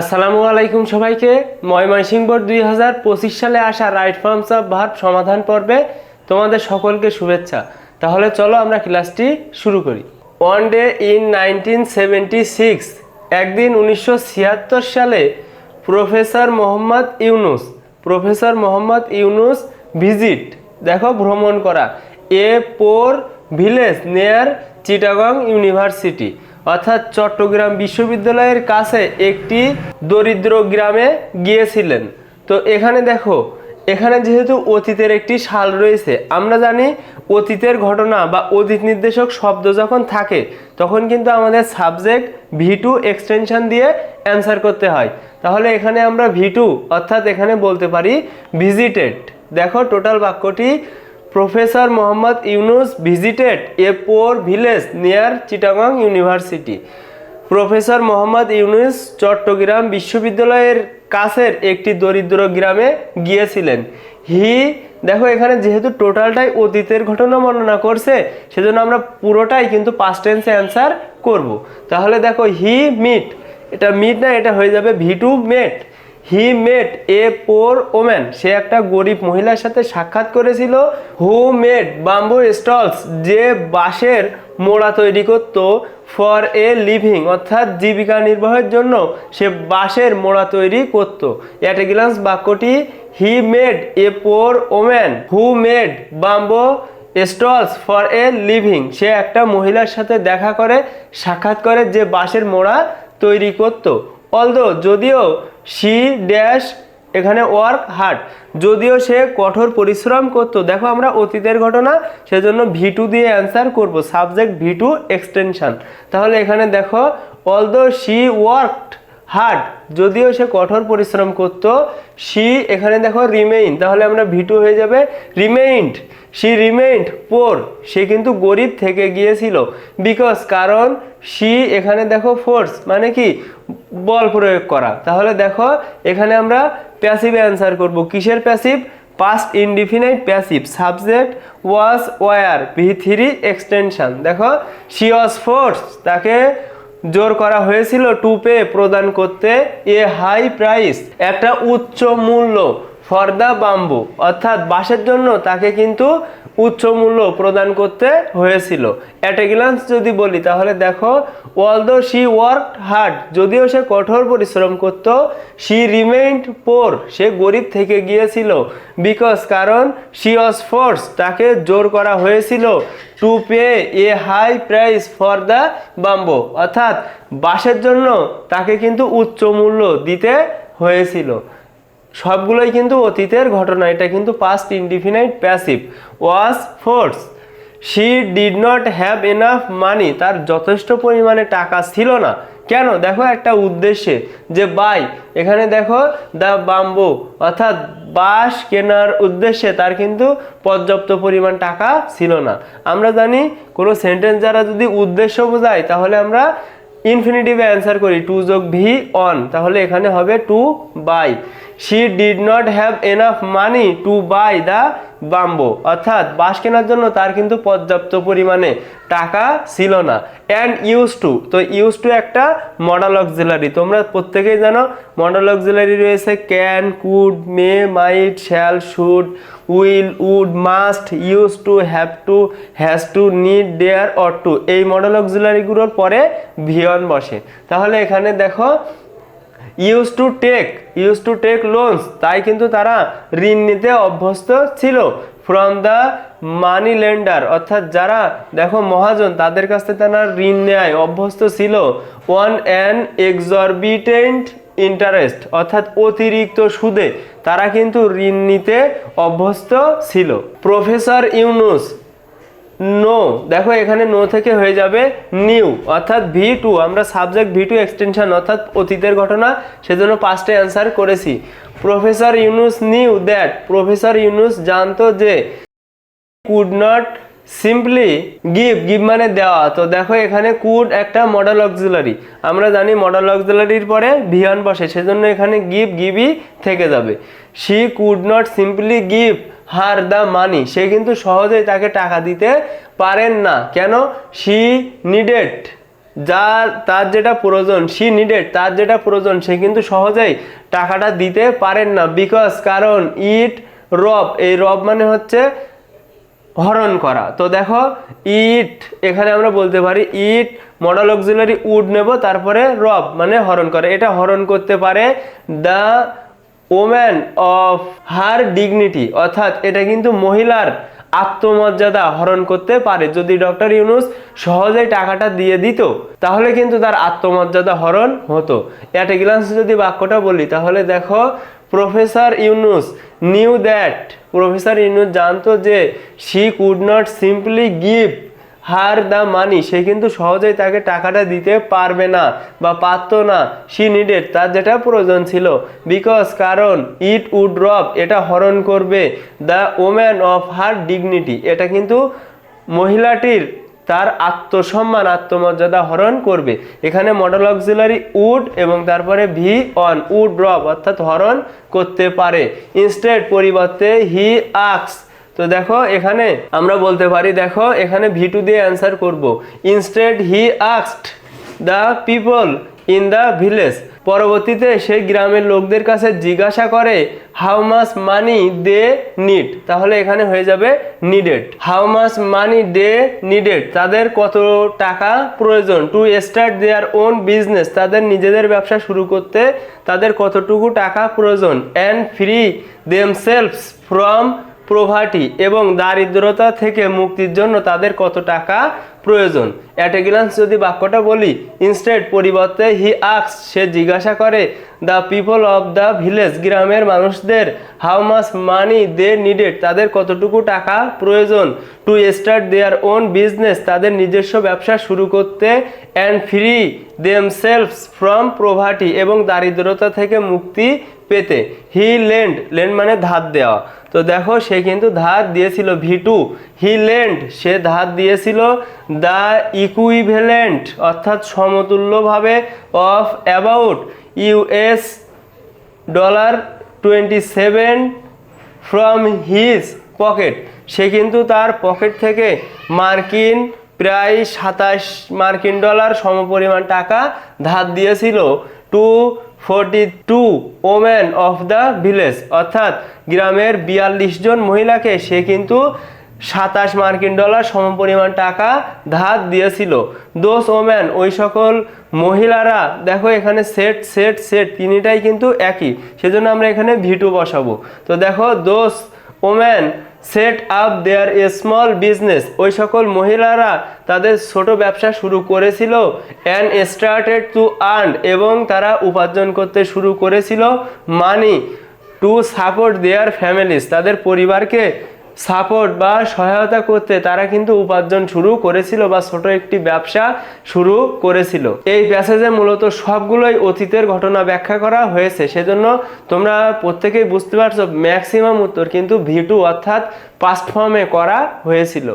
আসসালামু আলাইকুম সবাইকে। ময়মনসিংহ বোর্ড দুই হাজার পঁচিশ সালে আসা রাইট ফর্মস অফ ভার্ব সমাধান পর্বে তোমাদের সকলকে শুভেচ্ছা। তাহলে চলো আমরা ক্লাসটি শুরু করি। One day in nineteen seventy six, একদিন উনিশশো ছিয়াত্তর সালে professor Mohammad Yunus, professor Mohammad Yunus visit, দেখো ভ্রমণ করা, এ পোর ভিলেজ নেয়ার চিটাগং ইউনিভার্সিটি। অর্থাৎ চট্টগ্রাম বিশ্ববিদ্যালয়ের কাছে একটি দরিদ্র গ্রামে গিয়েছিলেন। তো এখানে দেখো, এখানে যেহেতু অতীতের একটি সাল রয়েছে, আমরা জানি অতীতের ঘটনা বা অতীত নির্দেশক শব্দ যখন থাকে, তখন কিন্তু আমাদের সাবজেক্ট ভি টু এক্সটেনশন দিয়ে অ্যান্সার করতে হয়। তাহলে এখানে আমরা ভি টু অর্থাৎ এখানে বলতে পারি ভিজিটেড দেখো টোটাল বাক্যটি professor Mohammad Yunus visited a poor village near Chittagong university professor Mohammad Yunus Chattogram বিশ্ববিদ্যালয়ের কাছের একটি দরিদ্র গ্রামে গিয়েছিলেন। হি, দেখো এখানে যেহেতু টোটালটাই অতীতের ঘটনা বর্ণনা করছে, সেজন্য আমরা পুরোটাই কিন্তু পাস্ট টেন্সে অ্যান্সার করব। তাহলে দেখো হি মিট এটা মিট না, এটা হয়ে যাবে V two met he met a poor woman সে একটা গরিব মহিলার সাথে সাক্ষাৎ করেছিল। হু মেড বাম্বু স্টলস, যে বাঁশের মোড়া তৈরি করত ফর এ লিভিং, অর্থাৎ জীবিকা নির্বাহের জন্য সে বাঁশের মোড়া তৈরি করত। অ্যাটেগিলান্স বাক্যটি, he made a poor woman who made bamboo stalls for a living. সে একটা মহিলার সাথে দেখা করে, সাক্ষাৎ করে যে বাঁশের মোড়া তৈরি করত। অলদো, যদিও শি ড্যাশ এখানে ওয়ার্ক হার্ড যদিও সে কঠোর পরিশ্রম করতো। দেখো আমরা অতীতের ঘটনা, সেজন্য ভি টু দিয়ে অ্যান্সার করব সাবজেক্ট ভি টু এক্সটেনশান তাহলে এখানে দেখো অলদো শি ওয়ার্কড হার্ড। যদিও সে কঠোর পরিশ্রম করত শি এখানে দেখো রিমেইন তাহলে আমরা ভিটু হয়ে যাবে রিমেইন্ড শি রিমেইন্ড পোর সে কিন্তু গরিব থেকে গিয়েছিল। বিকজ কারণ শি এখানে দেখো ফোর্স মানে কি? বল প্রয়োগ করা। তাহলে দেখো, এখানে আমরা প্যাসিভ অ্যান্সার করব। কিসের passive past indefinite passive subject was were V three extension দেখো শি ওয়াজ ফোর্স তাকে জোর করা হয়েছিল টুপে প্রদান করতে এ হাই প্রাইস, একটা উচ্চ মূল্য ফর দ্য বাম্বু। অর্থাৎ বাঁশের জন্য তাকে কিন্তু উচ্চ মূল্য প্রদান করতে হয়েছিল। অ্যাট এ গ্লান্স যদি বলি, তাহলে দেখো অলদো শি ওয়ার্ক হার্ড যদিও সে কঠোর পরিশ্রম করত শি রিমেইন্ড পোর সে গরিব থেকে গিয়েছিল বিকজ কারণ শি ওয়াজ ফোর্স তাকে জোর করা হয়েছিল। To pay a high price for the bamboo অর্থাৎ, বাঁশের জন্য তাকে কিন্তু উচ্চ মূল্য দিতে হয়েছিল। সবগুলোই কিন্তু অতীতের ঘটনা। এটা কিন্তু past indefinite passive was force she did not have enough money তার যথেষ্ট পরিমাণে টাকা ছিল না। কেন? দেখো একটা উদ্দেশ্যে যে, বাই, এখানে দেখো দ্য বাম্বু অর্থাৎ বাঁশ কেনার উদ্দেশ্যে তার কিন্তু পর্যাপ্ত পরিমাণ টাকা ছিল না। আমরা জানি কোনো সেন্টেন্স যারা যদি উদ্দেশ্য বোঝায় তাহলে আমরা ইনফিনিটিভে অ্যান্সার করি টু যোগ ভি অন তাহলে এখানে হবে to buy she did not have enough money to buy the bamboo. অর্থাৎ বাঁশ কেনার জন্য তার কিন্তু পর্যাপ্ত পরিমাণে টাকা ছিল না। অ্যান্ড ইউজ টু তো ইউজ টু একটা মডেল অক্সিলারি তোমরা প্রত্যেকেই জানো মডেল অক্সিলারি রয়েছে can could may might shall should will would must use to have to has to need dare or to এই মডেল অক্সিলারিগুলোর পরে ভিয়ন বসে। তাহলে এখানে দেখো use to take use to take loans তাই কিন্তু তারা ঋণ নিতে অভ্যস্ত ছিল। ফ্রম দ্য মানি লেন্ডার অর্থাৎ যারা, দেখো, মহাজন, তাদের কাছ থেকে তারা ঋণ নেয়, অভ্যস্ত ছিল। ওয়ান অ্যান এক্সরবিটেন্ট ইন্টারেস্ট অর্থাৎ অতিরিক্ত সুদে তারা কিন্তু ঋণ নিতে অভ্যস্ত ছিল। প্রফেসর ইউনুস নো দেখো, এখানে নো থেকে হয়ে যাবে নিউ অর্থাৎ ভি টু আমরা সাবজেক্ট ভি টু এক্সটেনশন অর্থাৎ অতীতের ঘটনা, সেজন্য পাঁচটা অ্যান্সার করেছি। Professor Yunus knew that professor Yunus জানতো যে could not simply give give মানে দেওয়া। তো দেখো, এখানে কুড একটা মডেল অক্সিলারি আমরা জানি মডেল অক্সিলারির পরে ভিয়ান বসে, সেজন্য এখানে গিভ গিভই থেকে যাবে। She could not simply give her the money. সে কিন্তু সহজেই তাকে টাকা দিতে পারেন না। কেন? She needed. যার তার যেটা প্রয়োজন, সি নিডেড, তার যেটা প্রয়োজন, সে কিন্তু সহজেই টাকাটা দিতে পারেন না। বিকজ, কারণ, ইট, রব, এই রব মানে হচ্ছে হরণ করা। তো দেখো, ইট, এখানে আমরা বলতে পারি, ইট মডেল অক্সিলারি উড নেব, তারপরে রব মানে হরণ করে। এটা হরণ করতে পারে the woman of her dignity অর্থাৎ এটা কিন্তু মহিলার আত্মমর্যাদা হরণ করতে পারে। যদি ডক্টর ইউনুস সহজেই টাকাটা দিয়ে দিত, তাহলে কিন্তু তার আত্মমর্যাদা হরণ হতো। অ্যাট এ গ্লান্স যদি বাক্যটা বলি, তাহলে দেখো, professor Yunus knew that professor Yunus জানতো যে she could not simply give her the money, সে কিন্তু সহজেই তাকে টাকাটা দিতে পারবে না বা পারতো না। সি নিডেড তার যেটা প্রয়োজন ছিল। বিকজ কারণ ইট উড রব এটা হরণ করবে। The woman of her dignity এটা কিন্তু মহিলাটির তার আত্মসম্মান, আত্মমর্যাদা হরণ করবে। এখানে মডেল অক্সিলারি উড এবং তারপরে ভি অন উড ড্রপ অর্থাৎ হরণ করতে পারে। ইনস্টেড পরিবর্তে হি আক্স তো দেখো, এখানে আমরা বলতে পারি, দেখো, এখানে ভি টু দিয়ে অ্যান্সার করব। Instead he আক্সড the people in the village পরবর্তীতে সেই গ্রামের লোকদের কাছে জিজ্ঞাসা করে how much money they need তাহলে এখানে হয়ে যাবে needed how much money they needed তাদের কত টাকা প্রয়োজন? To start their own business তাদের নিজেদের ব্যবসা শুরু করতে তাদের কতটুকু টাকা প্রয়োজন? And free themselves from poverty এবং দারিদ্রতা থেকে মুক্তির জন্য তাদের কত টাকা প্রয়োজন। অ্যাট এ গ্লান্স যদি বাক্যটা বলি ইনস্টেড পরিবর্তে হি আক্স সে জিজ্ঞাসা করে the people of the village গ্রামের মানুষদের how much money they needed তাদের কতটুকু টাকা প্রয়োজন? To start their own business তাদের নিজস্ব ব্যবসা শুরু করতে and free themselves from poverty এবং দারিদ্রতা থেকে মুক্তি পেতে। হি লেন্ড লেন্ড মানে ধার দেওয়া। তো দেখো, সে কিন্তু ধার দিয়েছিল ভি টু হি লেন্ড সে ধার দিয়েছিল দ্য ইকুইভেলেন্ট অর্থাৎ সমতুল্যভাবে, of about US dollar twenty seven from his pocket. সে কিন্তু তার পকেট থেকে মার্কিন, প্রায় সাতাশ মার্কিন ডলার সমপরিমাণ টাকা ধার দিয়েছিল to forty two women of the village. অর্থাৎ গ্রামের বিয়াল্লিশ জন মহিলাকে সে কিন্তু সাতাশ মার্কিন ডলার সমপরিমাণ টাকা ধার দিয়েছিল। দোষ ওম্যান, ওই সকল মহিলারা, দেখো এখানে সেট সেট সেট, তিনটাই কিন্তু একই। সেজন্য আমরা এখানে ভিটু বসাবো। তো দেখো those woman, set up their a small business. ওই সকল মহিলারা তাদের ছোট ব্যবসা শুরু করেছিল, অ্যান্ড স্টার্টেড টু আর্ন, এবং তারা উপার্জন করতে শুরু করেছিল money to support their families, তাদের পরিবারকে সাপোর্ট বা সহায়তা করতে তারা কিন্তু উপার্জন শুরু করেছিল বা ছোট একটি ব্যবসা শুরু করেছিল। এই প্যাসেজে মূলত সবগুলোই অতীতের ঘটনা ব্যাখ্যা করা হয়েছে। সেজন্য তোমরা প্রত্যেকেই বুঝতে পারছ ম্যাক্সিমাম উত্তর কিন্তু ভিটু অর্থাৎ পাস্ট ফর্মে করা হয়েছিল।